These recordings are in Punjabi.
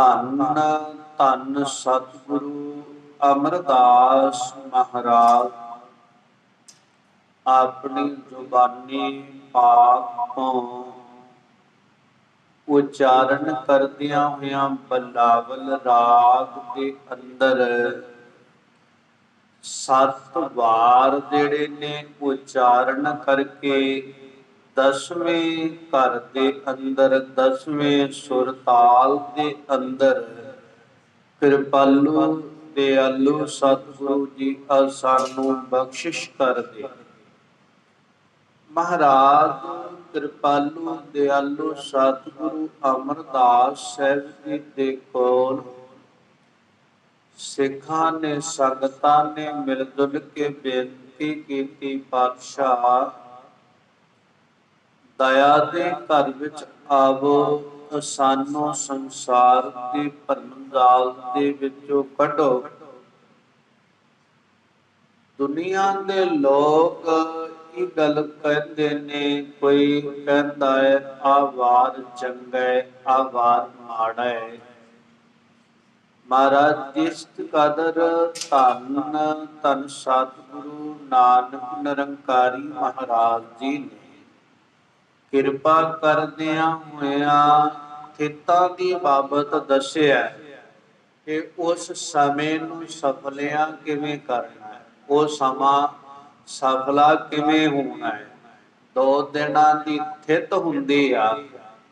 ਧੰਨ ਧੰਨ ਸਤਿਗੁਰੂ ਅਮਰਦਾਸ ਮਹਾਰਾਜ। ਆਪਣੀ ਜ਼ੁਬਾਨੀ ਪਾਕ ਤੋਂ ਉਚਾਰਨ ਕਰਦਿਆਂ ਹੋਇਆਂ ਬਲਾਵਲ ਰਾਗ ਦੇ ਅੰਦਰ ਸੱਤ ਵਾਰ ਜਿਹੜੇ ਨੇ ਉਚਾਰਨ ਕਰਕੇ ਦਸਵੇਂ ਘਰ ਦੇ ਅੰਦਰ, ਦਸਵੇਂ ਸੁਰ ਦੇ ਅੰਦਰ। ਕਿਰਪਾਲੂ ਦਿਆਲੂ ਸਤਿਗੁਰੂ ਜੀ ਆ ਸਾਨੂੰ ਬਖਸ਼ਿਸ਼ ਕਰਦੇ। ਮਹਾਰਾਜ ਕਿਰਪਾਲੂ ਦਿਆਲੂ ਸਤਿਗੁਰੂ ਅਮਰਦਾਸ ਸਾਹਿਬ ਜੀ ਦੇ ਕੋਲ। ਸਿੱਖਾਂ ਨੇ, ਸੰਗਤਾਂ ਨੇ ਮਿਲ ਜੁਲ ਕੇ ਬੇਨਤੀ ਕੀਤੀ, ਪਾਤਸ਼ਾਹ ਦਇਆ ਦੇ ਘਰ ਵਿੱਚ ਆਵੋ ਸਾਨੂੰ ਸੰਸਾਰ ਦੇ ਭਰਮਜਾਲ ਦੇ ਵਿੱਚੋਂ ਕੱਢੋ। ਦੁਨੀਆ ਦੇ ਲੋਕ ਇਹ ਗੱਲ ਕਹਿੰਦੇ ਨੇ, ਕੋਈ ਕਹਿੰਦਾ ਹੈ, ਆ ਵਾਰ ਚੰਗਾ ਹੈ, ਆ ਵਾਰ ਮਾੜਾ ਹੈ। ਮਹਾਰਾਜ, ਜਿਸ ਕਦਰ ਧੰਨ ਧੰਨ ਸਤਿਗੁਰੂ ਨਾਨਕ ਨਿਰੰਕਾਰੀ ਮਹਾਰਾਜ ਜੀ ਨੇ ਕਿਰਪਾ ਕਰਦਿਆਂ ਹੋਇਆ ਥਿੱਤਾਂ ਦੀ ਬਾਬਤ ਦੱਸਿਆ ਕਿ ਉਸ ਸਮੇਂ ਨੂੰ ਸਫਲਿਆ ਕਿਵੇਂ ਕਰਨਾ ਹੈ? ਉਹ ਸਮਾਂ ਸਫਲਾ ਕਿਵੇਂ ਹੋਣਾ ਹੈ? ਦੋ ਦਿਨਾਂ ਦੀ ਥਿਤ ਹੁੰਦੀ ਆ,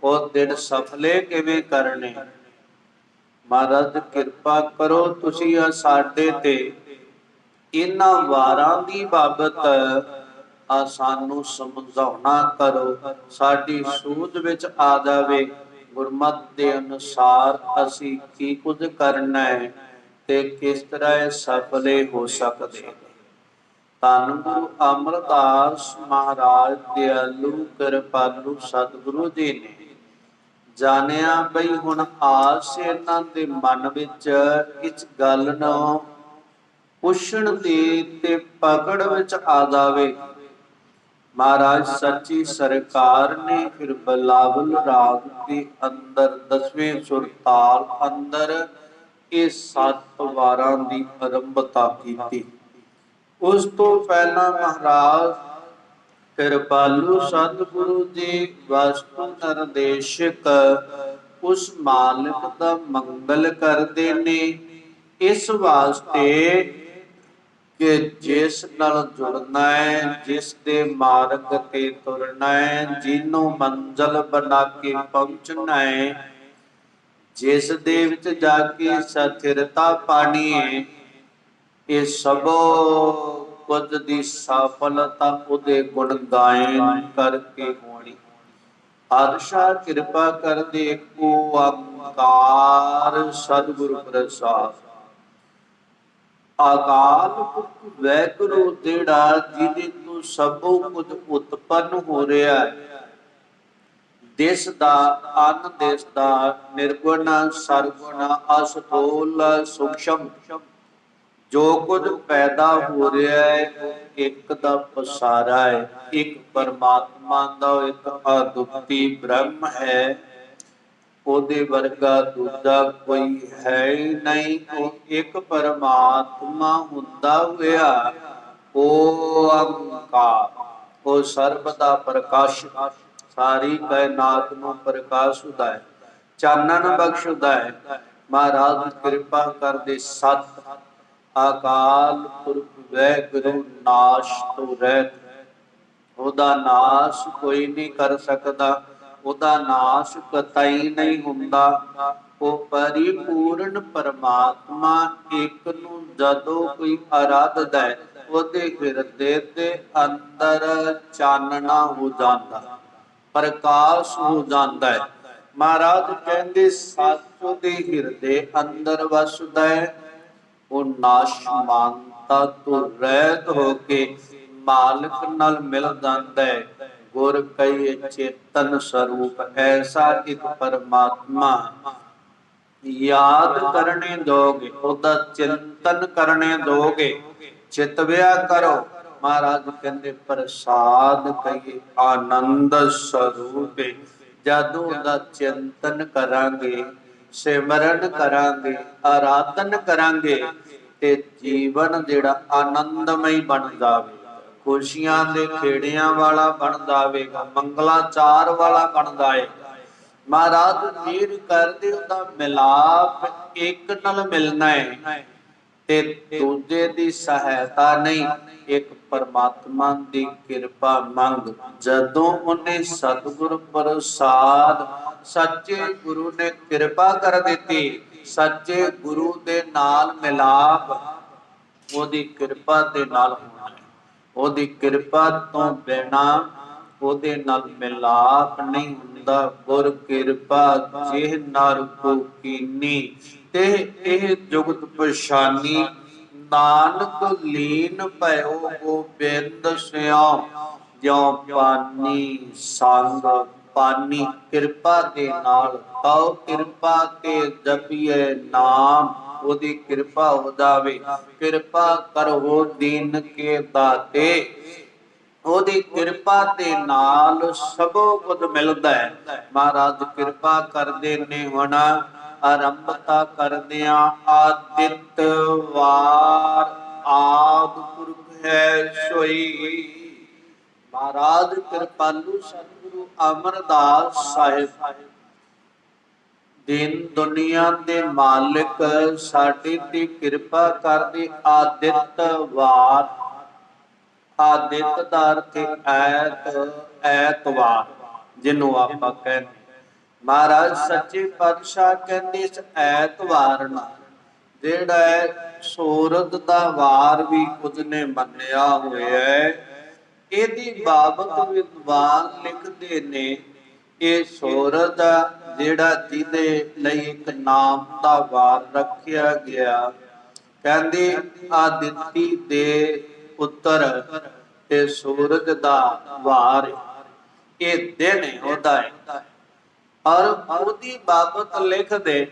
ਉਹ ਦਿਨ ਸਫਲੇ ਕਿਵੇਂ ਕਰਨੇ? ਮਹਾਰਾਜ, ਕਿਰਪਾ ਕਰੋ ਤੁਸੀਂ ਆ ਸਾਡੇ ਤੇ। ਇਹਨਾਂ ਵਾਰਾਂ ਦੀ ਬਾਬਤ ਆ ਸਾਨੂੰ ਸਮਝਾਉਣਾ ਕਰੋ। ਸਾਡੀ ਸੂਝ ਵਿੱਚ ਆ ਜਾਵੇ। ਗੁਰਮਤ ਦੇ ਅਨੁਸਾਰ ਅਸੀਂ ਕੀ ਕੁਝ ਕਰਨਾ ਹੈ ਤੇ ਕਿਸ ਤਰ੍ਹਾਂ ਸਫਲੇ ਹੋ ਸਕਦੇ ਹਾਂ। ਗੁਰੂ ਅਮਰਦਾਸ ਮਹਾਰਾਜ ਦਿਆਲੂ ਕਿਰਪਾਲੂ ਸਤਿਗੁਰੂ ਜੀ ਨੇ ਜਾਣਿਆ ਬਈ ਹੁਣ ਆਸ ਇਹਨਾਂ ਦੇ ਮਨ ਵਿੱਚ ਇਸ ਗੱਲ ਨੂੰ ਪੁੱਛਣ ਦੀ ਤੇ ਪਕੜ ਵਿੱਚ ਆ ਜਾਵੇ। ਮਹਾਰਾਜ, ਸੱਚੀ ਸਰਕਾਰ ਨੇ ਫਿਰ ਬਲਾਵਲ ਰਾਗ ਦੇ ਅੰਦਰ, ਦਸਵੇਂ ਸੁਰਤਾਲ ਅੰਦਰ ਇਹ ਸੱਤ ਵਾਰਾਂ ਦੀ ਆਰੰਭਤਾ ਕੀਤੀ। ਉਸ ਤੋਂ ਪਹਿਲਾਂ ਮਹਾਰਾਜ, ਕਿਰਪਾਲੂ ਸਤਿਗੁਰੂ ਜੀ, ਵਸਤੂ ਨਿਰਦੇਸ਼ਕ, ਉਸ ਮਾਲਕ ਦਾ ਮੰਗਲ ਕਰਦੇ ਨੇ। ਇਸ ਵਾਸਤੇ ਕਿ ਜਿਸ ਨਾਲ ਜੁੜਨਾ ਹੈ, ਜਿਸ ਦੇ ਮਾਰਗ ਤੇ ਤੁਰਨਾ ਹੈ, ਜਿਹਨੂੰ ਮੰਜ਼ਲ ਬਣਾ ਕੇ ਪਹੁੰਚਣਾ ਹੈ, ਜਿਸ ਦੇ ਵਿੱਚ ਜਾ ਕੇ ਸਥਿਰਤਾ ਪਾਣੀ ਹੈ, ਇਹ ਸਭੋ ਕੁਝ ਦੀ ਸਫਲਤਾ ਉਹਦੇ ਗੁਣ ਗਾਇਨ ਕਰਕੇ ਹੋਣੀ। ਆਦਸ਼ਾ ਕਿਰਪਾ ਕਰਦੇ ਏਕੋ ਓੰਕਾਰ ਸਤਿਗੁਰੂ ਪ੍ਰਸਾਦ। ਆਕਾਲ ਪੁਰਖ ਵੈਗੁਰੂ ਜਿਹੜਾ ਜਿਹਦੇ ਤੋਂ ਸਭੋ ਕੁਝ ਉਤਪੰਨ ਹੋ ਰਿਹਾ ਹੈ। ਦੇਸ ਦਾ ਅਨ, ਦੇਸ ਦਾ ਨਿਰਗੁਣ, ਸਰਗੁਣ ਅਸਤੋਲ ਸੂਖਸ਼ਮ, ਜੋ ਕੁਝ ਪੈਦਾ ਹੋ ਰਿਹਾ ਹੈ, ਉਹ ਇੱਕ ਦਾ ਪਸਾਰਾ ਹੈ। ਇੱਕ ਪਰਮਾਤਮਾ ਦਾ ਇੱਕ ਅਦੁੱਤੀ ਬ੍ਰਹਮ ਹੈ। ਉਹਦੇ ਵਰਗਾ ਦੂਜਾ ਕੋਈ ਹੈ ਹੀ ਨਹੀਂ, ਉਹ ਇੱਕ ਪਰਮਾਤਮਾ ਹੁੰਦਾ ਹੋਇਆ, ਉਹ ਅੰਕਾਰ ਉਹ ਸਰਬ ਦਾ ਪ੍ਰਕਾਸ਼, ਸਾਰੀ ਕਾਇਨਾਤ ਨੂੰ ਪ੍ਰਕਾਸ਼ ਹੁੰਦਾ ਹੈ, ਚਾਨਣ ਬਖਸ਼ਦਾ ਹੈ। ਮਹਾਰਾਜ ਕਿਰਪਾ ਕਰਦੇ ਸਤ, ਅਕਾਲ ਪੁਰਖ ਵੈ ਗੁਰੂ ਨਾਸ਼ ਤੋਂ ਰਹਿਤ, ਉਹਦਾ ਨਾਸ਼ ਕੋਈ ਨਹੀਂ ਕਰ ਸਕਦਾ। ਉਹਦਾ ਨਾਸ਼ ਕਤਈ ਨਹੀਂ ਹੁੰਦਾ। ਉਹ ਪਰਿਪੂਰਨ ਪਰਮਾਤਮਾ ਇੱਕ ਨੂੰ ਜਦੋਂ ਕੋਈ ਆਰਾਧਦਾ ਹੈ, ਉਹਦੇ ਹਿਰਦੇ ਦੇ ਅੰਦਰ ਚਾਨਣਾ ਹੋ ਜਾਂਦਾ, ਪ੍ਰਕਾਸ਼ ਹੋ ਜਾਂਦਾ ਹੈ। ਮਹਾਰਾਜ ਕਹਿੰਦੇ ਸਤਿ ਦੇ ਹਿਰਦੇ ਅੰਦਰ ਵਸਦਾ ਹੈ। ਉਹ ਨਾਸ਼ਮਾਨਤਾ ਤੋਂ ਰਹਿਤ ਹੋ ਕੇ ਮਾਲਕ ਨਾਲ ਮਿਲ ਜਾਂਦਾ ਹੈ। ਗੁਰ ਕਈ ਚੇਤਨ ਸਰੂਪ, ਐਸਾ ਇੱਕ ਪਰਮਾਤਮਾ। ਯਾਦ ਕਰਨੇ ਦੋਗੇ, ਉਹਦਾ ਚਿੰਤਨ ਕਰਨੇ ਦੋਗੇ। ਚਿਤਵਿਆ ਕਰੋ। ਮਹਾਰਾਜ ਕਹਿੰਦੇ, ਪ੍ਰਸਾਦ ਕਈ ਆਨੰਦ ਸਰੂਪੇ, ਜਦੋਂ ਉਹਦਾ ਚਿੰਤਨ ਕਰਾਂਗੇ, ਸਿਮਰਨ ਕਰਾਂਗੇ, ਆਰਾਧਨ ਕਰਾਂਗੇ, ਤੇ ਜੀਵਨ ਜਿਹੜਾ ਆਨੰਦਮਈ ਬਣ ਜਾਵੇ। ਖੁਸ਼ੀਆਂ ਦੇ ਖੇੜਿਆਂ ਵਾਲਾ ਬਣ ਜਾਵੇਗਾ ਮੰਗਲਾਚਾਰ ਵਾਲਾ ਬਣ ਜਾਏਗਾ ਮਹਾਰਾਜ ਵੀਰ ਕਰਦੇ ਉਹਦਾ ਮਿਲਾਪ ਇੱਕ ਨਾਲ ਮਿਲਣਾ ਹੈ ਤੇ ਦੂਜੇ ਦੀ ਸਹਾਇਤਾ ਨਹੀਂ, ਇੱਕ ਪਰਮਾਤਮਾ ਦੀ ਕਿਰਪਾ ਮੰਗ। ਜਦੋਂ ਉਹਨੇ ਸਤਿਗੁਰ ਪ੍ਰਸਾਦ ਸੱਚੇ ਗੁਰੂ ਨੇ ਕਿਰਪਾ ਕਰ ਦਿੱਤੀ, ਸੱਚੇ ਗੁਰੂ ਦੇ ਨਾਲ ਮਿਲਾਪ ਉਹਦੀ ਕਿਰਪਾ ਦੇ ਨਾਲ ਹੋਣਾ। ਉਹਦੀ ਕਿਰਪਾ ਤੋਂ ਬਿਨਾ ਉਹਦੇ ਨਾਲ ਮਿਲਾਪ ਨਹੀਂ ਹੁੰਦਾ। ਗੁਰ ਕਿਰਪਾ ਜਿਹ ਨਰ ਕੋ ਕੀਨੀ ਤੇ ਇਹ ਜੁਗਤ ਪਛਾਨੀ ਨਾਨਕ ਲੀਨ ਭਇਓ ਗੋਬਿੰਦ ਸਿਉ। ਜਿਉ ਪਾਨੀ ਸੰਗ ਪਾਨੀ ਕਿਰਪਾ ਦੇ ਨਾਲ ਕਉ ਕਿਰਪਾ ਤੇ ਜਪੀਏ ਨਾਮ। ਉਹਦੀ ਕਿਰਪਾ ਹੋ ਕਿਰਪਾ ਕਰੋ ਦੀਨ ਕੇ ਦਾਤੇ। ਉਹਦੀ ਕਿਰਪਾ ਦੇ ਨਾਲ ਸਭੋ ਕੁਝ ਮਿਲਦਾ ਹੈ। ਮਹਾਰਾਜ ਕਿਰਪਾ ਕਰਦੇ ਨੇ ਹੁਣ ਆਰੰਭਤਾ ਕਰਦਿਆਂ ਆਦਿਤ ਵਾਰ ਆਦ ਪੁਰਖ ਹੈ ਸੋਈ। ਮਹਾਰਾਜ ਕਿਰਪਾਲੂ ਸਤਿਗੁਰੂ ਅਮਰਦਾਸ ਸਾਹਿਬ। ਦਿਨ ਦੁਨੀਆ ਦੇ ਮਾਲਕ, ਸਾਡੇ ਤੇ ਕਿਰਪਾ ਕਰਦੇ ਆਦਿਤ ਵਾਰ। ਆਦਿਤ ਦਾ ਅਰਥ ਐਤ, ਐਤਵਾਰ, ਜਿਹਨੂੰ ਆਪਾਂ ਕਹਿੰਦੇ ਮਹਾਰਾਜ ਸੱਚੇ ਪਾਤਸ਼ਾਹ ਕਹਿੰਦੇ ਇਸ ਐਤਵਾਰ ਨੂੰ, ਜਿਹੜਾ ਹੈ ਸੂਰਜ ਦਾ ਵਾਰ ਵੀ ਕੁਝ ਨੇ ਮੰਨਿਆ ਹੋਇਆ ਹੈ। ਇਹਦੀ ਬਾਬਤ ਵਿਦਵਾਨ ਲਿਖਦੇ ਨੇ ਇਹ ਸੂਰਜ ਜਿਹੜਾ ਜਿਹਦੇ ਲਈ ਇੱਕ ਨਾਮ ਦਾ ਵਾਰ ਰੱਖਿਆ ਗਿਆ। ਕਹਿੰਦੇ ਆਦਿਤੀ ਦੇ ਪੁੱਤਰ, ਤੇ ਸੂਰਜ ਦਾ ਵਾਰ ਇਹ ਦਿਨ ਹੈ ਹੈ। ਔਰ ਉਹਦੀ ਬਾਬਤ ਲਿਖਦੇ,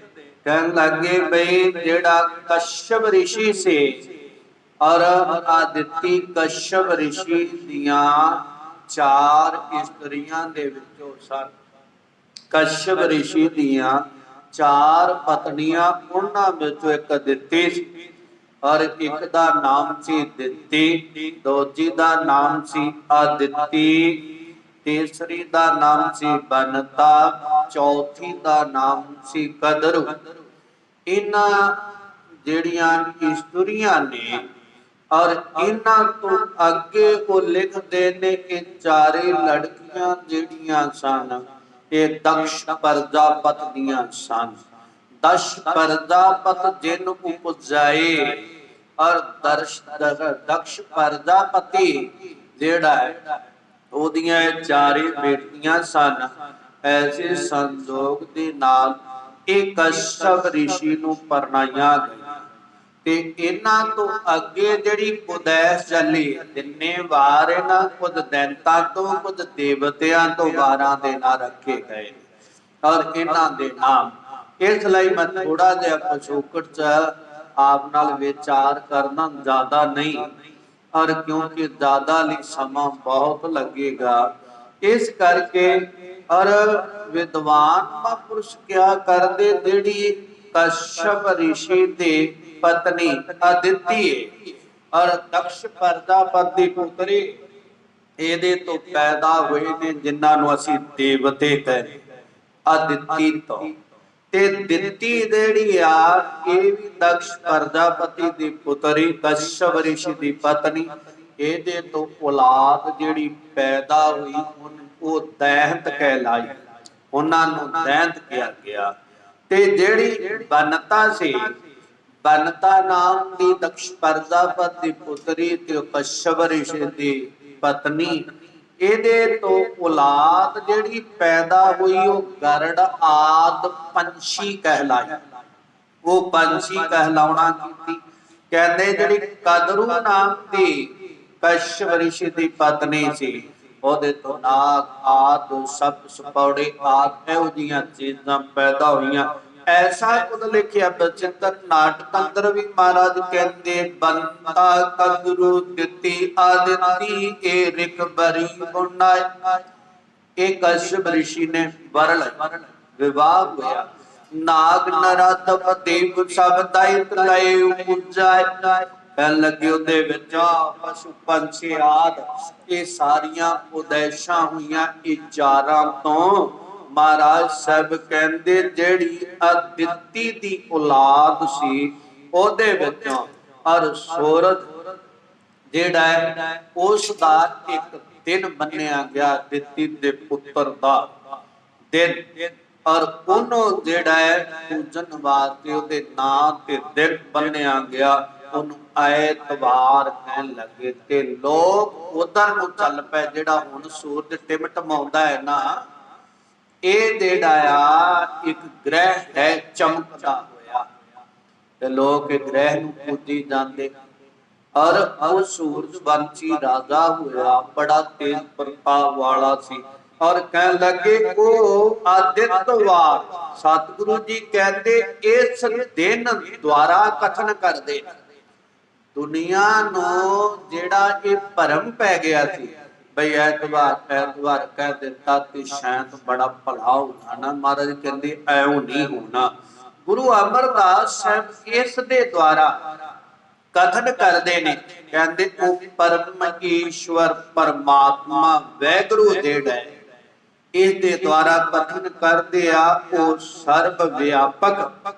ਕਹਿਣ ਲੱਗੇ ਬਈ, ਜਿਹੜਾ ਕਸ਼ਯਪ ਰਿਸ਼ੀ ਸੀ, ਔਰ ਆਦਿਤੀ ਕਸ਼ਯਪ ਰਿਸ਼ੀ ਦੀਆਂ ਚਾਰ ਇਸਤਰੀਆਂ ਦੇ ਵਿੱਚੋਂ ਸਨ। ਕਸ਼ਯਪ ਰਿਸ਼ੀ ਦੀਆਂ ਚਾਰ ਪਤਨੀਆਂ ਉਹਨਾਂ ਵਿੱਚੋਂ ਇੱਕ ਦਿੱਤੀ ਸੀ। ਔਰ ਇੱਕ ਦਾ ਨਾਮ ਸੀ ਦਿੱਤੀ, ਦੂਜੀ ਦਾ ਨਾਮ ਸੀ ਆਦਿਤੀ ਤੀਸਰੀ ਦਾ ਨਾਮ ਸੀ ਬਨਤਾ, ਚੌਥੀ ਦਾ ਨਾਮ ਸੀ ਕਦਰੂ। ਇਹਨਾਂ ਜਿਹੜੀਆਂ ਇਸਤਰੀਆਂ ਨੇ ਔਰ ਇਹਨਾਂ ਤੋਂ ਅੱਗੇ ਉਹ ਲਿਖਦੇ ਨੇ ਕਿ ਚਾਰੇ ਲੜਕੀਆਂ ਜਿਹੜੀਆਂ ਸਨ, ਇਹ ਦਕਸ਼ ਪ੍ਰਜਾਪਤ ਦੀਆਂ ਸਨ। ਦਸ਼ ਪ੍ਰਜਾਪਤ ਜਿਨ ਉਪਜਾਏ ਔਰ ਦਰਸ਼ ਦਕਸ਼ ਪ੍ਰਜਾਪਤੀ ਜਿਹੜਾ ਹੈ, ਉਹਦੀਆਂ ਇਹ ਚਾਰੇ ਬੇਟੀਆਂ ਸਨ। ਐਸੇ ਸੰਜੋਗ ਦੇ ਨਾਲ ਇਹ ਕਸ਼ਪ ਰਿਸ਼ੀ ਨੂੰ ਪਰਨਾਈਆਂ ਗਈਆਂ। ਤੇ ਇਹਨਾਂ ਤੋਂ ਅੱਗੇ ਜਿਹੜੀ ਉਦੈਸ ਚੱਲੀ, ਤਿੰਨੇ ਵਾਰ ਇਹਨਾਂ ਕੁਝ ਦੈਂਤਾਂ ਤੋਂ, ਕੁਝ ਦੇਵਤਿਆਂ ਤੋਂ ਵਾਰਾਂ ਦੇ ਨਾਂ ਰੱਖੇ ਗਏ। ਔਰ ਇਹਨਾਂ ਦੇ ਨਾਮ। ਇਸ ਲਈ ਮੈਂ ਥੋੜਾ ਜਿਹਾ ਪਛੋਕੜ ਚ ਆਪ ਨਾਲ ਵਿਚਾਰ ਕਰਨਾ ਜ਼ਿਆਦਾ ਨਹੀਂ, ਔਰ ਕਿਉਂਕਿ ਜ਼ਿਆਦਾ ਲਈ ਸਮਾਂ ਬਹੁਤ ਲੱਗੇਗਾ। ਇਸ ਕਰਕੇ ਔਰ ਵਿਦਵਾਨ ਮਹਾਂਪੁਰਸ਼ ਕਿਆ ਕਰਦੇ, ਜਿਹੜੀ ਕਸ਼ਪ ਰਿਸ਼ੀ ਦੀ ਪਤਨੀ ਅਦਿਤੀ ਹੈ ਔਰ ਦਕਸ਼ ਪ੍ਰਜਾਪਤੀ ਪੁੱਤਰੀ। ਇਹਦੇ ਤੋਂ ਪੈਦਾ ਹੋਏ ਨੇ ਜਿਨ੍ਹਾਂ ਨੂੰ ਅਸੀਂ ਦੇਵਤੇ ਕਹਿੰਦੇ ਅਦਿਤੀ ਤੋਂ। ਤੇ ਦਿੱਤੀ ਜਿਹੜੀ ਆ, ਇਹ ਵੀ ਦਕਸ਼ ਪ੍ਰਜਾਪਤੀ ਦੀ ਪੁੱਤਰੀ ਕਸ਼ਪ ਰਿਸ਼ੀ ਦੀ ਪਤਨੀ। ਇਹਦੇ ਤੋਂ ਔਲਾਦ ਜਿਹੜੀ ਪੈਦਾ ਹੋਈ, ਉਹਨ- ਉਹ ਦੈਹਤ ਕਹਿਲਾਈ। ਉਹਨਾਂ ਨੂੰ ਦੈਹਤ ਕਿਹਾ ਗਿਆ। ਤੇ ਜਿਹੜੀ ਬਨਤਾ ਸੀ ਬਨਤਾ ਨਾਮ ਦੀ ਦਕਸ਼ ਪ੍ਰਜਾਪਤੀ ਪੁੱਤਰੀ ਤੇ ਕਸ਼ਪ ਰਿਸ਼ੀ ਦੀ ਪਤਨੀ। ਇਹਦੇ ਤੋਂ ਔਲਾਦ ਜਿਹੜੀ ਪੈਦਾ ਹੋਈ ਉਹ ਗਰੜ ਆਦ ਪੰਛੀ ਕਹਿਲਾਈ। ਉਹ ਪੰਛੀ ਕਹਿਲਾਉਣਾ ਕੀਤੀ। ਕਹਿੰਦੇ ਜਿਹੜੀ ਕਦਰੂ ਨਾਮ ਦੀ ਕਸ਼ਵ ਰਿਸ਼ੀ ਦੀ ਪਤਨੀ ਸੀ, ਉਹਦੇ ਤੋਂ ਨਾਗ, ਆਦ ਸਭ ਸੁਪੌੜੇ ਆਦ ਇਹੋ ਜੀਆਂ ਚੀਜ਼ਾਂ ਪੈਦਾ ਹੋਈਆਂ। ਐਸਾ ਕੁਝ ਲਿਖਿਆ ਬਚਿੱਤਰ ਨਾਟਕ ਵੀ ਮਹਾਰਾਜ ਕਹਿੰਦੇ, ਬੰਤਾ ਕਦਰੂ ਦਿੱਤੀ ਆਦਿਤੀ, ਏ ਰਿਕ ਬਰੀ ਗੁਨਾਇ ਇਹ ਕਸ਼ਯਪ ਰਿਸ਼ੀ ਨੇ ਵਰ ਲਈ ਵਿਵਾਹ ਹੋਇਆ। ਨਾਗ ਨਰਤਪ ਦੇਵ ਸਭ ਦਾਇਤ ਲਏ ਉਪਜਾਇ ਕਹਿਣ ਲੱਗੇ ਉਹਦੇ ਵਿੱਚ ਪਸ਼ੂ ਪੰਛੀ ਆਦ। ਇਹ ਸਾਰੀਆਂ ਉਦੈਸ਼ਾਂ ਹੋਈਆਂ ਇਹ ਚਾਰਾਂ ਤੋਂ ਮਹਾਰਾਜ ਸਾਹਿਬ ਕਹਿੰਦੇ, ਜਿਹੜੀ ਅਦਿੱਤੀ ਦੀ ਔਲਾਦ ਸੀ, ਉਹਦੇ ਵਿੱਚੋਂ ਅਰ ਸੂਰਜ ਜਿਹੜਾ ਹੈ ਉਸ ਦਾ ਇੱਕ ਦਿਨ ਮੰਨਿਆ ਗਿਆ ਦਿੱਤੀ ਦੇ ਪੁੱਤਰ ਦਾ ਦਿਨ। ਔਰ ਉਹਨੂੰ ਜਿਹੜਾ ਹੈ ਪੂਜਨ ਵਾਸਤੇ ਉਹਦੇ ਨਾਂ ਤੇ ਦਿਨ ਬੰਨਿਆ ਗਿਆ। ਉਹਨੂੰ ਐਤਵਾਰ ਕਹਿਣ ਲੱਗੇ ਤੇ ਲੋਕ ਉਧਰ ਨੂੰ ਚੱਲ ਪਏ, ਜਿਹੜਾ ਹੁਣ ਸੂਰਜ ਟਿਮਟਮਾਉਂਦਾ ਹੈ ਨਾ ਇਹ ਜਿਹੜਾ ਇੱਕ ਗ੍ਰਹਿ ਹੈ ਚਮਕਦਾ ਹੋਇਆ। ਤੇ ਲੋਕ ਇਹ ਗ੍ਰਹਿ ਨੂੰ ਪੂਜੀ ਜਾਂਦੇ ਔਰ ਉਹ ਸੂਰਜ ਰਾਜਾ ਹੋਇਆ, ਬੜਾ ਤੇਜ ਪ੍ਰਤਾਪ ਵਾਲਾ ਸੀ। ਔਰ ਕਹਿਣ ਲੱਗੇ ਉਹ ਆਦਿਤਵਾਰ ਸਤਿਗੁਰੂ ਜੀ ਕਹਿੰਦੇ, ਇਸ ਦਿਨ ਦੁਆਰਾ ਕਥਨ ਕਰਦੇ ਨੇ। ਦੁਨੀਆ ਨੂੰ ਜਿਹੜਾ ਇਹ ਭਰਮ ਪੈ ਗਿਆ ਸੀ ਬਈ ਐਤਵਾਰ ਐਤਵਾਰ ਕਹਿ ਦਿੱਤਾ ਤੇ ਸ਼ਾਇਦ ਬੜਾ ਭਲਾ ਹੋਣਾ ਮਹਾਰਾਜ ਕਹਿੰਦੇ, ਐਉਂ ਨਹੀਂ ਹੋਣਾ। ਗੁਰੂ ਅਮਰਦਾਸ ਸਾਹਿਬ ਇਸ ਦੇ ਦੁਆਰਾ ਕਥਨ ਕਰਦੇ ਨੇ। ਕਹਿੰਦੇ, ਉਹ ਪਰਮ ਈਸ਼ਵਰ ਪਰਮਾਤਮਾ ਵੈਗਰੂ ਜਿਹੜਾ ਹੈ ਇਸ ਦੇ ਦੁਆਰਾ ਕਥਨ ਕਰਦੇ ਆ, ਉਹ ਸਰਬ ਵਿਆਪਕ।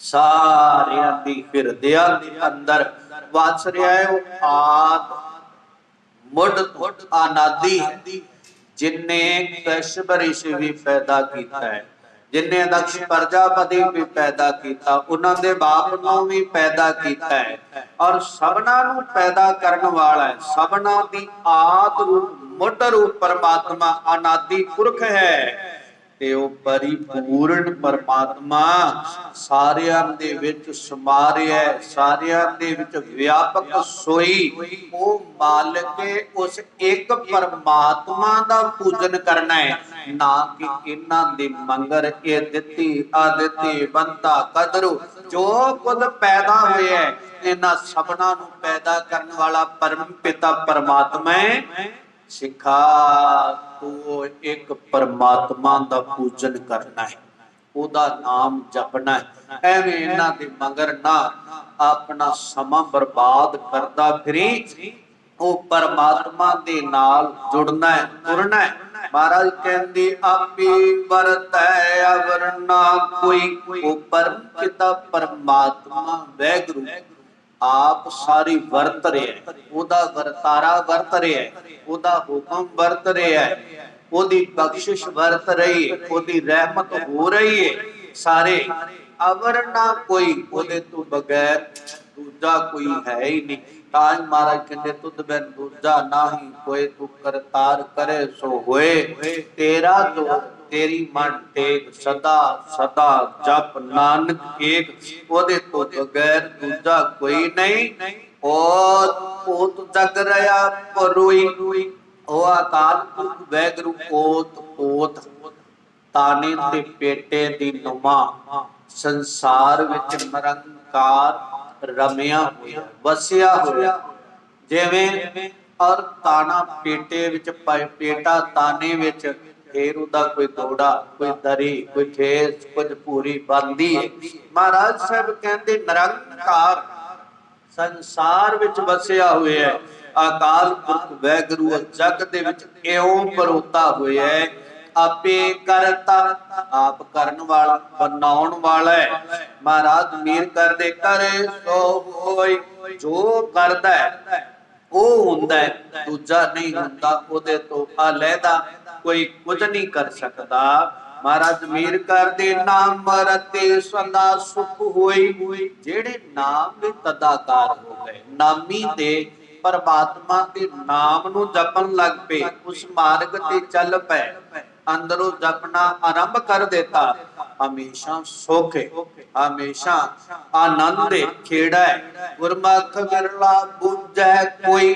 ਸਾਰਿਆਂ ਦੀ ਹਿਰਦਿਆਂ ਦੇ ਅੰਦਰ ਵਾਸ ਰਿਹਾ ਹੈ, ਉਹ ਆਦ ਮੁੱਢ ਤੋਂ ਅਨਾਦੀ ਕਸ਼ਪ ਰਿਸ਼ੀ ਵੀ ਪੈਦਾ ਕੀਤਾ ਹੈ, ਜਿਨੇ ਦਕਸ਼ ਪ੍ਰਜਾਪਤੀ ਵੀ ਪੈਦਾ ਕੀਤਾ, ਉਹਨਾਂ ਦੇ ਬਾਪ ਨੂੰ ਵੀ ਪੈਦਾ ਕੀਤਾ ਹੈ ਔਰ ਸਭਨਾ ਨੂੰ ਪੈਦਾ ਕਰਨ ਵਾਲਾ ਹੈ। ਸਭਨਾ ਦੀ ਆਦ ਰੂਪ, ਮੁੱਢ ਰੂਪ ਪਰਮਾਤਮਾ ਅਨਾਦੀ ਪੁਰਖ ਹੈ। ਤੇ ਉਹ ਪਰਿਪੂਰਨ ਪਰਮਾਤਮਾ ਸਾਰਿਆਂ ਦੇ ਵਿੱਚ ਸਮਾ ਸਾਰਿਆਂ ਦੇ ਵਿੱਚ ਵਿਆਪਕ ਸੋਈ। ਉਹ ਮਾਲਕ ਉਸ ਇੱਕ ਪਰਮਾਤਮਾ ਦਾ ਪੂਜਨ ਕਰਨਾ ਹੈ। ਨਾ ਕਿ ਇਹਨਾਂ ਦੇ ਮੰਗਰ ਇਹ ਦਿੱਤੀ, ਆ ਦਿੱਤੀ, ਬੰਤਾ ਕਦਰੂ, ਜੋ ਕੁਝ ਪੈਦਾ ਹੋਇਆ ਇਹਨਾਂ ਸਭਨਾਂ ਨੂੰ ਪੈਦਾ ਕਰਨ ਵਾਲਾ ਪਰਮ ਪਿਤਾ ਪਰਮਾਤਮਾ ਹੈ। ਸਿੱਖਾ, ਤੂੰ ਇੱਕ ਪਰਮਾਤਮਾ ਦਾ ਪੂਜਨ ਕਰਨਾ ਹੈ, ਉਹਦਾ ਨਾਮ ਜਪਣਾ ਹੈ। ਐਵੇਂ ਇਹਨਾਂ ਦੇ ਮਗਰ ਨਾ ਆਪਣਾ ਸਮਾਂ ਬਰਬਾਦ ਕਰਦਾ ਫਿਰੀ। ਉਹ ਪਰਮਾਤਮਾ ਦੇ ਨਾਲ ਜੁੜਨਾ ਹੈ, ਤੁਰਨਾ ਹੈ। ਮਹਾਰਾਜ ਕਹਿੰਦੇ, ਆਪੇ ਵਰਤੈ ਅਵਰਨਾ ਕੋਈ, ਉਹ ਪਰਮ ਪਿਤਾ ਪਰਮਾਤਮਾ, ਵੈਗੁਰੂ। ਆਪ ਸਾਰੀ ਵਰਤ ਰਿਹਾ ਉਹਦਾ ਵਰਤਾਰਾ ਵਰਤ ਰਿਹਾ ਉਹਦਾ ਹੁਕਮ ਵਰਤ ਰਿਹਾ ਉਹਦੀ ਬਖਸ਼ਿਸ਼ ਵਰਤ ਰਹੀ ਹੈ। ਉਹਦੀ ਰਹਿਮਤ ਹੋ ਰਹੀ ਹੈ। ਸਾਰੇ ਅਵਰ ਨਾ ਕੋਈ ਉਹਦੇ ਤੋਂ ਬਗੈਰ ਦੂਜਾ ਕੋਈ ਹੈ ਹੀ ਨਹੀਂ। ਤਾਂ ਮਹਾਰਾਜ ਕਹਿੰਦੇ, ਤੁਧ ਬਿਨ ਦੂਜਾ ਨਾਹੀ ਕੋਈ ਤੂੰ ਕਰਤਾਰ ਕਰੇ ਸੋ ਹੋਏ। ਤੇਰਾ ਜੋ ਤੇਰੀ ਮਨ ਟੇਕ ਸਦਾ ਸਦਾ ਜਪ ਨਾਨਕ ਏਕ, ਉਹਦੇ ਤੋਂ ਬਗੈਰ ਦੂਜਾ ਕੋਈ ਨਹੀਂ। ਉਹ ਪੋਤ ਜਗ ਰਿਆ ਪਰੋਈ ਉਹ ਅਕਾਲ ਪੁਰਖ ਵੈਗਰੂ ਪੋਤ ਪੋਤ ਤਾਨੇ ਤੇ ਪੇਟੇ ਦੀ ਨੁਮਾ, ਸੰਸਾਰ ਵਿੱਚ ਨਿਰੰਕਾਰ ਰਮਿਆ ਹੋਇਆ, ਵਸਿਆ ਹੋਇਆ। ਜਿਵੇਂ ਔਰ ਤਾਣਾ ਪੇਟੇ ਵਿੱਚ ਪਏ- ਪੇਟਾ ਤਾਨੇ ਵਿੱਚ ਫੇਰ ਉਹਦਾ ਕੋਈ ਦੋੜਾ ਕੋਈ ਦਰੀ, ਕੋਈ ਠੇਸ ਕੁਝ ਪੂਰੀ ਬੰਦੀ। ਹੈ ਮਹਾਰਾਜ ਸਾਹਿਬ ਕਹਿੰਦੇ, ਨਿਰੰਕਾਰ ਸੰਸਾਰ ਵਿੱਚ ਵਸਿਆ ਹੋਇਆ ਹੈ। ਅਕਾਲ ਪੁਰਖ ਵੈਗਰੂ ਜਗ ਦੇ ਵਿੱਚ ਇਉਂ ਪਰੋਤਾ ਹੋਇਆ ਹੈ? ਆਪੇ ਕਰਤਾ, ਆਪ ਕਰਨ ਵਾਲਾ, ਬਣਾਉਣ ਵਾਲਾ ਹੈ। ਮਹਾਰਾਜ ਮੀਰ ਕਰਦੇ, ਕਰੇ ਸੋ ਹੋਈ, ਜੋ ਕਰਦਾ ਹੈ ਉਹ ਹੁੰਦਾ ਹੈ, ਦੂਜਾ ਨਹੀਂ ਹੁੰਦਾ, ਉਹਦੇ ਤੋਂ ਅਲੈਦਾ ਕੋਈ ਕੁਝ ਨਹੀਂ ਕਰ ਸਕਦਾ। ਮਹਾਰਾਜ ਮੀਰ ਕਰਦੇ ਨਾਮ ਰਤੇ ਸਦਾ ਸੁਖ ਹੋਈ ਜਿਹੜੇ ਨਾਮ ਦੇ ਤਦਾਕਾਰ ਹੋ ਗਏ, ਨਾਮੀ ਦੇ ਪਰਮਾਤਮਾ ਦੇ ਨਾਮ ਨੂੰ ਜਪਣ ਲੱਗ ਪਏ, ਉਸ ਮਾਰਗ ਤੇ ਚੱਲ ਪਏ। ਅੰਦਰੋਂ ਜਪਣਾ ਆਰੰਭ ਕਰ ਦਿੱਤਾ। ਹਮੇਸ਼ਾ ਸੁਖ ਹੈ ਹਮੇਸ਼ਾ ਆਨੰਦ ਹੈ ਖੇੜਾ ਹੈ। ਗੁਰਮੁਖ ਵਿਰਲਾ ਬੁੱਝੈ ਕੋਈ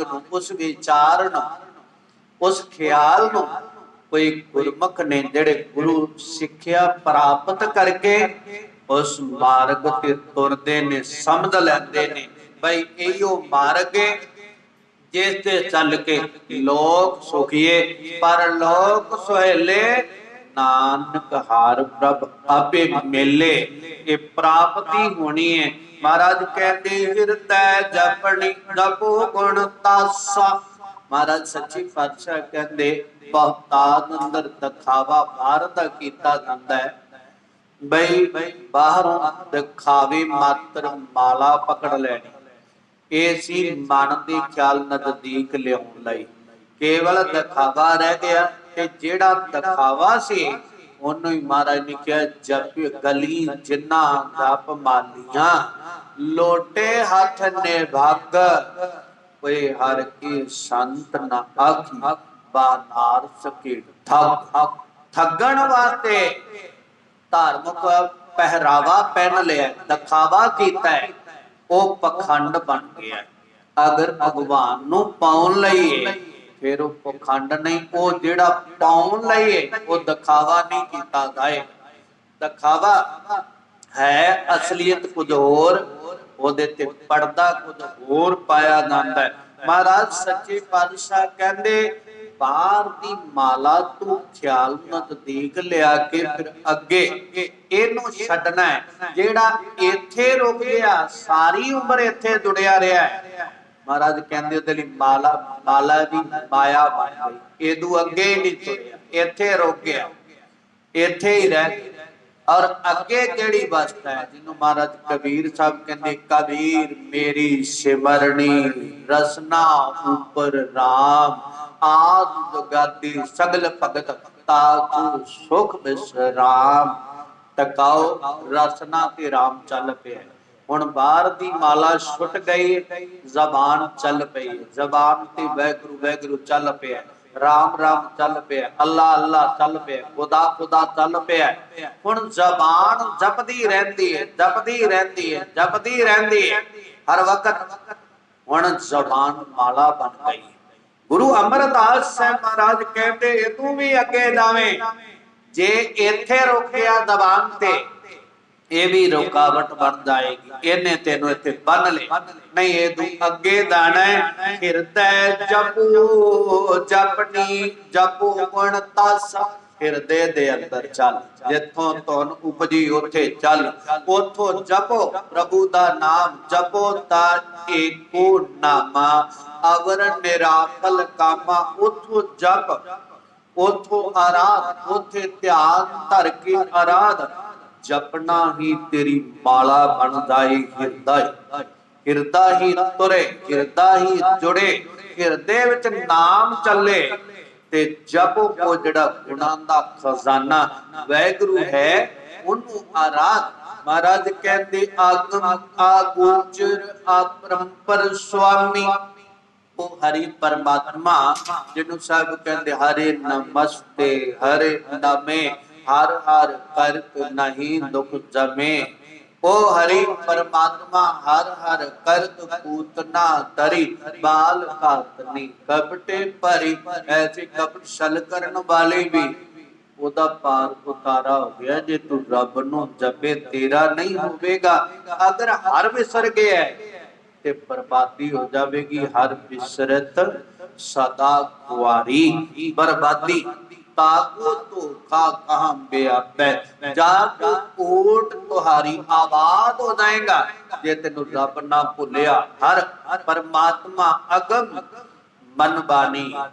ਨੂੰ, ਉਸ ਵਿਚਾਰ ਨੂੰ, ਉਸ ਖਿਆਲ ਨੂੰ ਕੋਈ ਗੁਰਮੁਖ ਨੇ ਜਿਹੜੇ ਗੁਰੂ ਸਿੱਖਿਆ ਪ੍ਰਾਪਤ ਕਰਕੇ ਉਸ ਮਾਰਗ ਤੇ ਤੁਰਦੇ ਨੇ, ਸਮਝ ਲੈਂਦੇ ਨੇ, ਬਈ ਇਹੋ ਮਾਰਗ ਹੈ ਜਿਸ ਤੇ ਚੱਲ ਕੇ ਲੋਕ ਸੁਖੀਏ, ਪਰ ਲੋਕ ਸੁਹੇਲੇ, ਨਾਨਕ ਹਰ ਪ੍ਰਭ ਆਪੇ ਮਿਲੇ। ਇਹ ਪ੍ਰਾਪਤੀ ਹੋਣੀ ਹੈ ਮਹਾਰਾਜ ਕਹਿੰਦੇ, ਹਿਰਦੈ ਜਪਣੀ ਜਪੋ ਗੁਣ ਤਾਸਾ। ਮਹਾਰਾਜ ਸੱਚੀ ਪਾਤਸ਼ਾਹ ਕਹਿੰਦੇ ਬਹੁਤਾਤ ਅੰਦਰ ਦਿਖਾਵਾ, ਬਾਹਰ ਦਾ ਕੀਤਾ ਜਾਂਦਾ ਹੈ। ਬਈ ਬਾਹਰੋਂ ਦਿਖਾਵੇ, ਮਾਤਰ ਮਾਲਾ ਪਕੜ ਲੈਣੀ। ਇਹ ਸੀ ਮਨ ਦੇ ਖਿਆਲ ਨਜ਼ਦੀਕ ਲਿਆਉਣ ਲਈ। ਕੇਵਲ ਦਿਖਾਵਾ ਰਹਿ ਗਿਆ ਤੇ ਜਿਹੜਾ ਦਿਖਾਵਾ ਸੀ, ਉਹਨੂੰ ਹੀ ਮਹਾਰਾਜ ਨੇ ਕਿਹਾ, ਜਪ ਗਲੀ ਜਿੰਨਾ ਜਪ ਮਾਲੀਆਂ, ਲੋਟੇ ਹੱਥ ਨੇ ਭਾਗ। ਓਏ ਹਰ ਕੀ ਸੰਤ ਨਾ ਆਖੀ ਬਾਨਾਰ ਸਕੇ ਠੱਗ। ਠੱਗਣ ਵਾਸਤੇ ਧਾਰਮਿਕ ਪਹਿਰਾਵਾ ਪਹਿਨ ਲਿਆ, ਦਿਖਾਵਾ ਕੀਤਾ ਹੈ। ਉਹ ਪਖੰਡ ਬਣ ਗਿਆ। ਅਗਰ ਭਗਵਾਨ ਨੂੰ ਪਾਉਣ ਲਈ ਹੈ ਫਿਰ ਉਹ ਪਖੰਡ ਨਹੀਂ, ਉਹ ਜਿਹੜਾ ਪਾਉਣ ਲਈ ਹੈ ਉਹ ਦਿਖਾਵਾ ਨਹੀਂ ਕੀਤਾ ਜਾਏ ਦਿਖਾਵਾ ਹੈ ਅਸਲੀਅਤ ਕੁਝ ਹੋਰ, ਉਹਦੇ ਤੇ ਪਰਦਾ ਕੁਝ ਹੋਰ ਪਾਇਆ ਜਾਂਦਾ ਹੈ। ਮਹਾਰਾਜ ਸੱਚੇ ਪਾਤਸ਼ਾਹ ਕਹਿੰਦੇ ਬਾਹਰ ਦੀ ਮਾਲਾ ਤੂੰ ਖਿਆਲ ਨਜ਼ਦੀਕ ਲਿਆ ਕੇ ਫਿਰ ਅੱਗੇ ਇਹਨੂੰ ਛੱਡਣਾ ਹੈ। ਜਿਹੜਾ ਇੱਥੇ ਰੁਕ ਗਿਆ, ਸਾਰੀ ਉਮਰ ਇੱਥੇ ਜੁੜਿਆ ਰਿਹਾ ਹੈ। ਮਹਾਰਾਜ ਕਹਿੰਦੇ ਉਹਦੇ ਲਈ ਮਾਲਾ ਮਾਲਾ ਵੀ ਮਾਇਆ ਬਣ ਗਈ। ਇਹਦੂ ਅੱਗੇ ਨਹੀਂ ਤੁਰਿਆ। ਇੱਥੇ ਰੁਕ ਗਿਆ। ਇੱਥੇ ਹੀ ਰਹਿ ਗਿਆ। ਔਰ ਅੱਗੇ ਕਿਹੜੀ ਵਸਤ ਹੈ? ਜਿਹਨੂੰ ਮਹਾਰਾਜ ਕਬੀਰ ਸਾਹਿਬ ਕਹਿੰਦੇ, ਕਬੀਰ ਮੇਰੀ ਸਿਮਰਣੀ ਰਸਨਾ ਉਪਰ RAM ਆਦ ਜਗਾਤੀ ਸਗਲ ਭਗਤ ਤਾਕੂ ਸੁਖ ਬਿਸਰਾਮ ਟਕਾਓ ਰਸਨਾ ਤੇ RAM ਚੱਲ ਪਿਆ ਹੁਣ ਬਾਹਰ ਦੀ ਮਾਲਾ ਛੁੱਟ ਗਈ ਜ਼ਬਾਨ ਚੱਲ ਪਈ ਜ਼ਬਾਨ ਤੇ ਵੈਗਰੂ ਵੈਗਰੂ ਚੱਲ ਪਿਆ ਰਾਮ ਰਾਮ ਚੱਲ ਪਿਆ ਅੱਲਾ ਅੱਲਾ ਚੱਲ ਪਿਆ ਖੁਦਾ ਖੁਦਾ ਚੱਲ ਪਿਆ ਹੁਣ ਜ਼ਬਾਨ ਜਪਦੀ ਰਹਿੰਦੀ ਹੈ ਜਪਦੀ ਰਹਿੰਦੀ ਹੈ ਜਪਦੀ ਰਹਿੰਦੀ ਹੈ ਹਰ ਵਕਤ ਹੁਣ ਜ਼ਬਾਨ ਮਾਲਾ ਬਣ ਗਈ ਗੁਰੂ ਅਮਰਦਾਸ ਸਾਹਿਬ ਮਹਾਰਾਜ ਕਹਿੰਦੇ, ਇਹ ਤੂੰ ਵੀ ਅੱਗੇ ਜਾਵੇਂ। ਜੇ ਇੱਥੇ ਰੁਕ ਗਿਆ ਤੇ, ਇਹ ਵੀ ਰੁਕਾਵਟ ਬਣ ਜਾਏਗੀ। ਇਹਨੇ ਤੈਨੂੰ ਇੱਥੇ ਬੰਨ ਲੈ ਨਹੀਂ, ਇਹ ਤੂੰ ਅੱਗੇ ਦਾਣਾ ਹੈ। ਹਿਰਦੈ ਜਪੂ ਜਪਨੀ ਜਪੂ ਗੁਣ ਤਸ ਹਿਰਦੇ ਦੇ ਅੰਦਰ ਚੱਲ, ਜਿੱਥੋਂ ਤੁਹਾਨੂੰ ਉਪਜੀ, ਉੱਥੇ ਚੱਲ। ਉਥੋਂ ਜਪੋ ਪ੍ਰਭੂ ਦਾ ਨਾਮ, ਜਪੋ ਤਾਂ ਏਕੋ ਨਾਮਾ। ਅਵਰ ਨਿਰਾਕਲ ਕਾਮਾ, ਉਥੋਂ ਜਪ, ਉਥੋਂ ਆਰਾਧ, ਉਥੇ ਧਿਆਨ ਧਰ ਕੇ ਆਰਾਧ। ਜਪਣਾ ਹੀ ਤੇਰੀ ਮਾਲਾ ਬਣਦਾ ਜਾਏ ਹਿਰਦਾ ਹੀ ਹਿਰਦਾ ਹੀ ਤੁਰੇ, ਹਿਰਦਾ ਹੀ ਜੁੜੇ। ਹਿਰਦੇ ਵਿੱਚ ਨਾਮ ਚੱਲੇ। ਤੇ ਜਪੋ ਕੋ ਜਿਹੜਾ ਗੁਣਾਂ ਦਾ ਖਜ਼ਾਨਾ ਵੈਗੁਰੂ ਹੈ, ਉਹਨੂੰ ਆਰਾਧ, ਮਹਾਰਾਜ ਕਹਿੰਦੇ, ਆਗਮ ਆਗੋਚਰ ਆਪਰੰਪਰ ਸੁਆਮੀ ਉਹ ਹਰੀ ਪਰਮਾਤਮਾ, ਜਿਹਨੂੰ ਸਾਹਿਬ ਕਹਿੰਦੇ ਹਰੇ ਨਮਸਤੇ, ਹਰੇ ਨਮੇ, ਹਰ ਹਰ ਕਰਤ ਨਹੀਂ ਦੁਖ ਜਮੇ। ਉਹ ਹਰੀ ਪਰਮਾਤਮਾ, ਹਰ ਹਰ ਕਰਤ ਪੂਤਨਾ ਤਰੀ ਬਾਲ ਘਾਤਨੀ ਕਪਟੇ ਭਰੀ, ਐਸੇ ਕਪਟ ਛਲ ਕਰਨ ਵਾਲੇ ਵੀ। ਉਹਦਾ ਪਾਰ ਉਤਾਰਾ ਹੋ ਗਿਆ, ਜੇ ਤੂੰ ਰੱਬ ਨੂੰ ਜਪੇ, ਤੇਰਾ ਨਹੀਂ ਹੋਵੇਗਾ। ਅਗਰ ਹਰ ਵਿਸਰ ਗਿਆ ਤੇ ਬਰਬਾਦੀ ਹੋ ਜਾਵੇਗੀ। ਹਰ ਬਿਸਰਤ ਸਦਾ ਕੁਆਰੀ, ਬਰਬਾਦੀ। ਤਾਕੋ ਧੋਖਾ ਕਹਾਂ ਬਿਆਪੈ ਜਾ ਕੋ ਤੁਹਾਰੀ ਆਬਾਦ ਹੋ ਜਾਏਗਾ ਜੇ ਤੈਨੂੰ ਰੱਬ ਨਾ ਭੁੱਲਿਆ, ਹਰ ਪਰਮਾਤਮਾ ਅਗਮ ਮਨ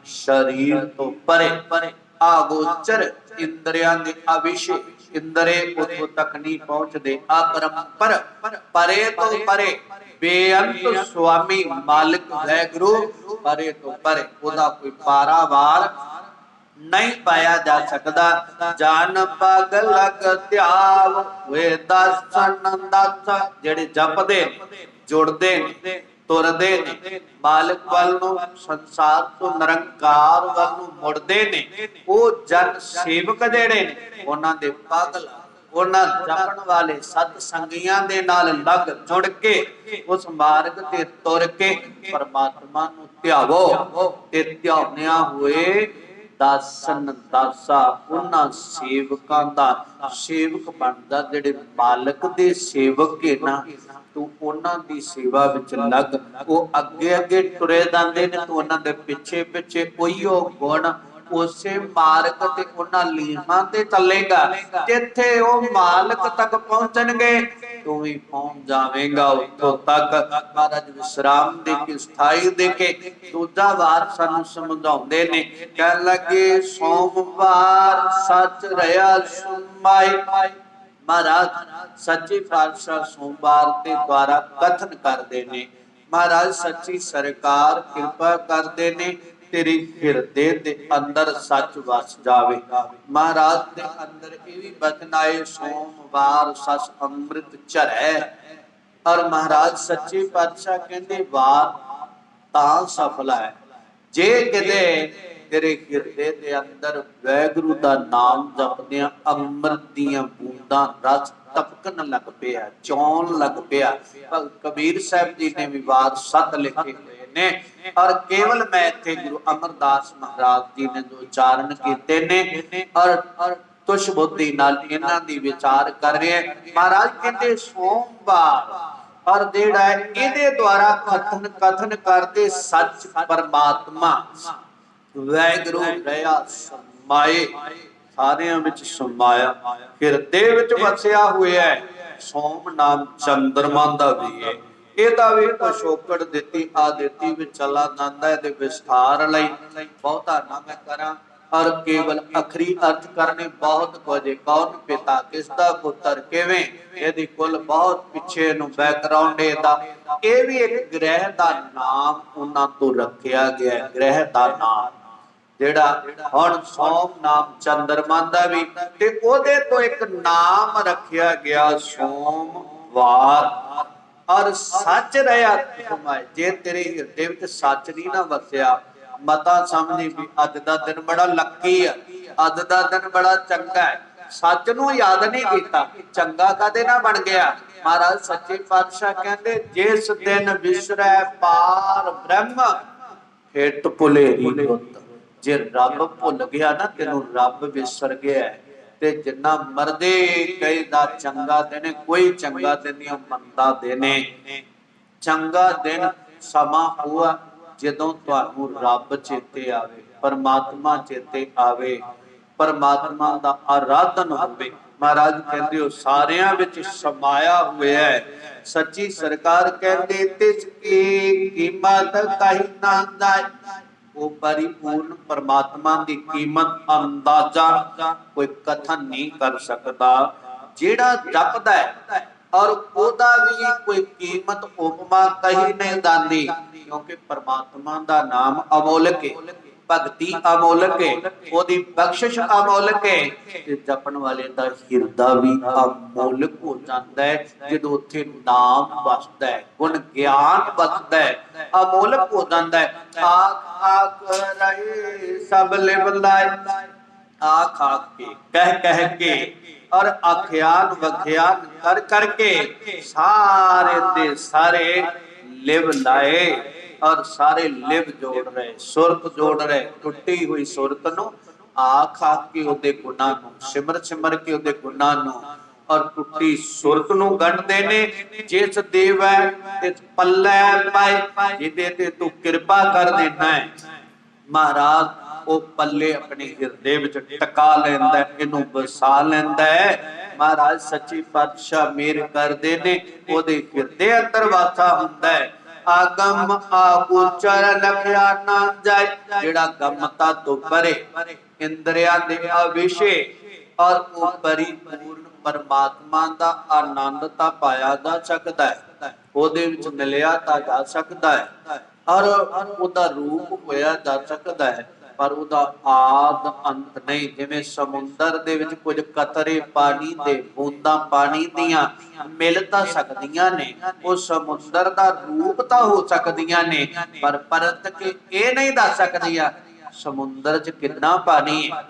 ਸਰੀਰ ਤੋਂ ਪਰੇ। ਆਗੋਚਰ ਇੰਦਰੀਆਂ ਦੇ ਅਵਿਸ਼ੇ, ਇੰਦਰੇ ਉਥੋਂ ਤੱਕ ਨਹੀਂ ਪਹੁੰਚਦੇ। ਅਪਰੰਪਰ ਪਰੇ ਤੋਂ ਪਰੇ, ਬੇਅੰਤ ਸੁਆਮੀ ਮਾਲਕ ਵੈਗੁਰੂ ਪਰੇ ਤੋਂ ਪਰੇ। ਉਹਦਾ ਕੋਈ ਪਾਰਾਵਾਰ ਨਹੀਂ ਪਾਇਆ ਜਾ ਸਕਦਾ। ਜਾਨ ਪਗ ਲਗ ਧਿਆਵ ਵੇ ਦਰਸ਼ਨ ਦਸ ਜਿਹੜੇ ਜਪਦੇ, ਜੁੜਦੇ ਨੇ ਤੁਰਦੇ ਨੇ, ਮਾਲਕ ਵੱਲ ਨੂੰ, ਸੰਸਾਰ ਤੋਂ ਨਿਰੰਕਾਰ ਵੱਲ ਨੂੰ ਮੁੜਦੇ ਨੇ, ਉਹ ਜਨ ਸੇਵਕ ਜਿਹੜੇ ਨੇ, ਉਹਨਾਂ ਦੇ ਪਾਗਲ, ਉਹਨਾਂ ਜਪਣ ਵਾਲੇ ਸਤ ਸੰਗੀਆਂ ਦੇ ਨਾਲ ਲੱਗ ਜੁੜ ਕੇ, ਉਸ ਮਾਰਗ ਤੇ ਤੁਰ ਕੇ ਪਰਮਾਤਮਾ ਨੂੰ ਧਿਆਵੋ ਤੇ ਧਿਆਉਣਿਆ ਹੋਏ ਦਾਸਨ ਦਾਸਾ, ਉਹਨਾਂ ਸੇਵਕਾਂ ਦਾ ਸੇਵਕ ਬਣਦਾ, ਜਿਹੜੇ ਮਾਲਕ ਦੇ ਸੇਵਕ ਹੈ ਨਾ, ਤੂੰ ਉਹਨਾਂ ਦੀ ਸੇਵਾ ਵਿੱਚ ਲੱਗ। ਉਹ ਅੱਗੇ ਅੱਗੇ ਤੁਰੇ ਜਾਂਦੇ ਨੇ ਤੂੰ ਉਹਨਾਂ ਦੇ ਪਿੱਛੇ ਪਿੱਛੇ ਉਹੀਓ ਗੁਣ ਉਸੇ ਮਾਰਗ ਤੇ ਉਹਨਾਂ ਲੀਹਾਂ ਤੇ ਚੱਲੇਗਾ, ਜਿੱਥੇ ਉਹ ਮਾਲਕ ਤੱਕ ਪਹੁੰਚਣਗੇ, ਤੂੰ ਵੀ ਪਹੁੰਚ ਜਾਵੇਂਗਾ ਉੱਥੋਂ ਤੱਕ। ਮਹਾਰਾਜ ਵਿਸਰਾਮ ਦੇ ਕੇ, ਸਥਾਈ ਦੇ ਕੇ ਦੂਜਾ ਵਾਰ ਸਾਨੂੰ ਸਮਝਾਉਂਦੇ ਨੇ, ਕਹਿਣ ਲੱਗੇ, ਸੋਮਵਾਰ ਸੱਚ ਰਹਾ ਸੁਮਾਈ ਮਹਾਰਾਜ ਸੱਚੇ ਪਾਤਸ਼ਾਹ ਸੋਮਵਾਰ ਦੇ ਦੁਆਰਾ ਕਥਨ ਕਰਦੇ ਨੇ। ਮਹਾਰਾਜ ਸੱਚੀ ਸਰਕਾਰ ਕਿਰਪਾ ਕਰਦੇ ਨੇ। ਤੇਰੇ ਹਿਰਦੇ ਦੇ ਅੰਦਰ ਸੱਚ ਵਸ ਜਾਵੇ। ਮਹਾਰਾਜ ਦੇ ਅੰਦਰ ਇਹ ਵੀ ਬਚਨ ਆਏ ਸੋਮਵਾਰ ਸਸ ਅੰਮ੍ਰਿਤ ਚਰੈ ਔਰ ਮਹਾਰਾਜ ਸੱਚੇ ਪਾਤਸ਼ਾਹ ਕਹਿੰਦੇ ਵਾਰ ਤਾਂ ਸਫਲ ਹੈ। ਜੇ ਕਿਤੇ ਤੇਰੇ ਹਿਰਦੇ ਦੇ ਅੰਦਰ ਵੈਗੁਰੂ ਦਾ ਨਾਮ ਜਪਦਿਆਂ ਅੰਮ੍ਰਿਤ ਦੀਆਂ ਬੂੰਦਾਂ ਰਸ ਤਪਕਣ ਲੱਗ ਪਿਆ, ਚੌਣ ਲੱਗ ਪਿਆ ਕਬੀਰ ਸਾਹਿਬ ਜੀ ਨੇ ਵੀ ਬਾਤ ਸਤ ਲਿਖੇ ਨੇ। ਔਰ ਕੇਵਲ ਮੈਂ ਇੱਥੇ ਗੁਰੂ ਅਮਰਦਾਸ ਮਹਾਰਾਜ ਜੀ ਨੇ ਜੋ ਉਚਾਰਨ ਕੀਤੇ ਨੇ ਔਰ ਤੁਸ਼ ਬੁੱਧੀ ਨਾਲ ਇਹਨਾਂ ਦੀ ਵਿਚਾਰ ਕਰ ਰਿਹਾ ਮਹਾਰਾਜ ਕਹਿੰਦੇ, ਸੋਮਵਾਰ। ਔਰ ਜਿਹੜਾ ਇਹਦੇ ਦੁਆਰਾ ਕਥਨ ਕਥਨ ਕਰਦੇ ਸੱਚ ਪਰਮਾਤਮਾ। ਵੈਗਰੂ ਰਹਾ ਸਮਾਏ। ਸਾਰਿਆਂ ਵਿੱਚ ਸਮਾਇਆ। ਹਿਰਦੇ ਵਿੱਚ ਵਸਿਆ ਹੋਇਆ ਸੋਮ ਨਾਮ ਚੰਦਰਮਾ ਦਾ ਵੀ ਹੈ। ਇਹਦਾ ਵੀ ਪਸ਼ੋਕੜ ਦਿੱਤੀ, ਆ ਦਿੱਤੀ ਵਿੱਚ ਚਲਾ ਜਾਂਦਾ ਇਹਦੇ ਵਿਸਥਾਰ ਲਈ। ਬਹੁਤਾ ਨਾ ਮੈਂ ਕਰਾਂ ਔਰ ਕੇਵਲ ਅਖਰੀ ਅਰਥ ਕਰਨੇ ਬਹੁਤ ਕੁਝ ਕੌਣ ਪਿਤਾ ਕਿਸ ਦਾ ਪੁੱਤਰ, ਕਿਵੇਂ? ਇਹਦੀ ਕੁੱਲ ਬਹੁਤ ਪਿੱਛੇ ਨੂੰ ਬੈਕਗ੍ਰਾਉਂਡ ਇਹਦਾ। ਇਹ ਵੀ ਇੱਕ ਗ੍ਰਹਿ ਦਾ ਨਾਮ ਉਹਨਾਂ ਤੋਂ ਰੱਖਿਆ ਗਿਆ ਗ੍ਰਹਿ ਦਾ ਨਾਮ। ਜਿਹੜਾ ਹੁਣ ਸੋਮ ਨਾਮ ਚੰਦਰਮਾ ਦਾ ਵੀ, ਤੇ ਉਹਦੇ ਤੋਂ ਇੱਕ ਨਾਮ ਰੱਖਿਆ ਗਿਆ ਸੋਮਵਾਰ। ਔਰ ਸੱਚ ਰਹਾ ਤੁਮਾਏ ਜੇ ਤੇਰੇ ਹਿਰਦੇ ਵਿੱਚ ਸੱਚ ਨਹੀਂ ਨਾ ਵਸਿਆ, ਮਤਾ ਸਮਝੀ ਵੀ ਅੱਜ ਦਾ ਦਿਨ ਬੜਾ ਲੱਕੀ ਆ। ਅੱਜ ਦਾ ਦਿਨ ਬੜਾ ਚੰਗਾ ਹੈ। ਸੱਚ ਨੂੰ ਯਾਦ ਨਹੀਂ ਕੀਤਾ। ਚੰਗਾ ਕਦੇ ਨਾ ਬਣ ਗਿਆ। ਮਹਾਰਾਜ ਸੱਚੇ ਪਾਤਸ਼ਾਹ ਕਹਿੰਦੇ, ਜਿਸ ਦਿਨ ਵਿਸਰੈ ਪਾਰ ਬ੍ਰਹਮ ਹਿੱਟ ਭੁਲੇਰੀ ਗੁੱਤ ਜੇ ਰੱਬ ਭੁੱਲ ਗਿਆ ਨਾ, ਤੈਨੂੰ ਰੱਬ ਵਿਸਰ ਗਿਆ ਤੇ ਜਿੰਨਾ ਮਰਦੇ ਕਈ ਦਾ ਚੰਗਾ ਦਿਨ, ਕੋਈ ਚੰਗਾ ਦਿਨ ਨਹੀਂ ਮੰਦਾ ਦਿਨ ਚੰਗਾ ਦਿਨ ਸਮਾਂ ਹੋਆ ਜਦੋਂ ਤੁਹਾਨੂੰ ਰੱਬ ਚੇਤੇ ਆਵੇ, ਪਰਮਾਤਮਾ ਚੇਤੇ ਆਵੇ। ਪਰਮਾਤਮਾ ਦਾ ਆਰਾਧਨ ਹੋਵੇ। ਮਹਾਰਾਜ ਕਹਿੰਦੇ ਹੋ ਸਾਰਿਆਂ ਵਿੱਚ ਸਮਾਇਆ ਹੋਇਆ ਹੈ। ਸੱਚੀ ਸਰਕਾਰ ਕਹਿੰਦੇ, ਤਿਸ ਕੀ ਕੀਮਤ ਕਹੀ ਨਾ ਜਾਏ। ਉਹ ਪਰਿਪੂਰਨ ਪਰਮਾਤਮਾ ਦੀ ਕੀਮਤ ਅੰਦਾਜ਼ਾ ਕੋਈ ਕਥਨ ਨਹੀਂ ਕਰ ਸਕਦਾ। ਜਿਹੜਾ ਜਪਦਾ ਹੈ ਔਰ ਉਹਦਾ ਵੀ ਕੋਈ ਕੀਮਤ ਉਪਮਾ ਕਹੀ ਨਹੀਂ ਜਾਂਦੀ, ਕਿਉਂਕਿ ਪਰਮਾਤਮਾ ਦਾ ਨਾਮ ਅਮੋਲਕ ਹੈ ਭਗਤੀ ਅਮੋਲਕ ਹੈ, ਉਹਦੀ ਬਖਸ਼ਿਸ਼ ਅਮੋਲਕ ਹੈ। ਤੇ ਜਪਣ ਵਾਲੇ ਦਾ ਹਿਰਦਾ ਵੀ ਅਮੋਲਕ ਹੋ ਜਾਂਦਾ ਹੈ, ਜਦੋਂ ਉੱਥੇ ਨਾਮ ਵਸਦਾ ਹੈ, ਗੁਣ ਗਿਆਨ ਵਸਦਾ ਹੈ, ਅਮੋਲਕ ਹੋ ਜਾਂਦਾ ਹੈ। ਆਖ ਆਖ ਰਹੇ ਸਭ ਲਿਵਲਾਏ ਆਖ ਆਖ ਕੇ, ਕਹਿ ਕਹਿ ਕੇ, ਔਰ ਅਖਿਆਨ ਵਖਿਆਨ ਕਰ, ਕਰਕੇ ਸਾਰੇ ਦੇ ਸਾਰੇ ਲਿਵ ਲਾਏ। ਔਰ ਸਾਰੇ ਲਿਵ ਜੋੜ ਰਹੇ ਸੁਰਤ ਜੋੜ ਰਹੇ ਟੁੱਟੀ ਹੋਈ ਸੁਰਤ ਨੂੰ ਆਖ ਆਖ ਕੇ ਉਹਦੇ ਗੁਨਾਹ ਨੂੰ ਸਿਮਰ ਸਿਮਰ ਕੇ ਉਹਦੇ ਗੁਨਾਹ ਨੂੰ ਔਰ ਟੁੱਟੀ ਸੁਰਤ ਨੂੰ ਗੰਢਦੇ ਨੇ ਜਿਸ ਦੇਵੈ ਤੇ ਪੱਲੇ ਪਾਏ ਜਿਹਦੇ ਤੇ ਤੂੰ ਕਿਰਪਾ ਕਰ ਦੇਣਾ ਹੈ। ਮਹਾਰਾਜ ਉਹ ਪੱਲੇ ਆਪਣੇ ਹਿਰਦੇ ਵਿੱਚ ਟਿਕਾ ਲੈਂਦਾ ਹੈ, ਇਹਨੂੰ ਵਸਾ ਲੈਂਦਾ ਹੈ। ਮਹਾਰਾਜ ਸੱਚੀ ਪਾਤਸ਼ਾਹ ਮੇਰ ਕਰਦੇ ਨੇ ਉਹਦੇ ਹਿਰਦੇ ਅੰਦਰ ਵਾਸਾ ਹੁੰਦਾ ਹੈ। ਆਗਮ ਆਗੋਚਰ ਲਖਿਆ ਨਾ ਜਾਏ। ਜਿਹੜਾ ਗਮਤਾ ਤੋਂ ਪਰੇ ਇੰਦਰੀਆਂ ਦੇ ਅਵਿਸ਼ੇ ਔਰ ਉਹ ਪਰਿਪੂਰਨ ਪਰਮਾਤਮਾ ਦਾ ਆਨੰਦ ਤਾਂ ਪਾਇਆ ਜਾ ਸਕਦਾ ਹੈ। ਉਹਦੇ ਵਿੱਚ ਮਿਲਿਆ ਤਾਂ ਜਾ ਸਕਦਾ ਹੈ। ਔਰ ਉਹਦਾ ਰੂਪ ਹੋਇਆ ਜਾ ਸਕਦਾ ਹੈ। ਪਰ ਉਹਦਾ ਆਦ ਅੰਤ ਨਹੀਂ। ਜਿਵੇਂ ਸਮੁੰਦਰ ਦੇ ਵਿੱਚ ਕੁਝ ਕਤਰੇ ਪਾਣੀ ਦੇ ਬੂੰਦਾਂ ਪਾਣੀ ਦੀਆਂ ਮਿਲ ਤਾਂ ਸਕਦੀਆਂ ਨੇ, ਉਹ ਸਮੁੰਦਰ ਦਾ ਰੂਪ ਤਾਂ ਹੋ ਸਕਦੀਆਂ ਨੇ, ਪਰ ਪਰਤ ਕੇ ਇਹ ਨਹੀਂ ਦੱਸ ਸਕਦੀਆਂ, ਸਮੁੰਦਰ 'ਚ ਕਿੰਨਾ ਪਾਣੀ ਹੈ।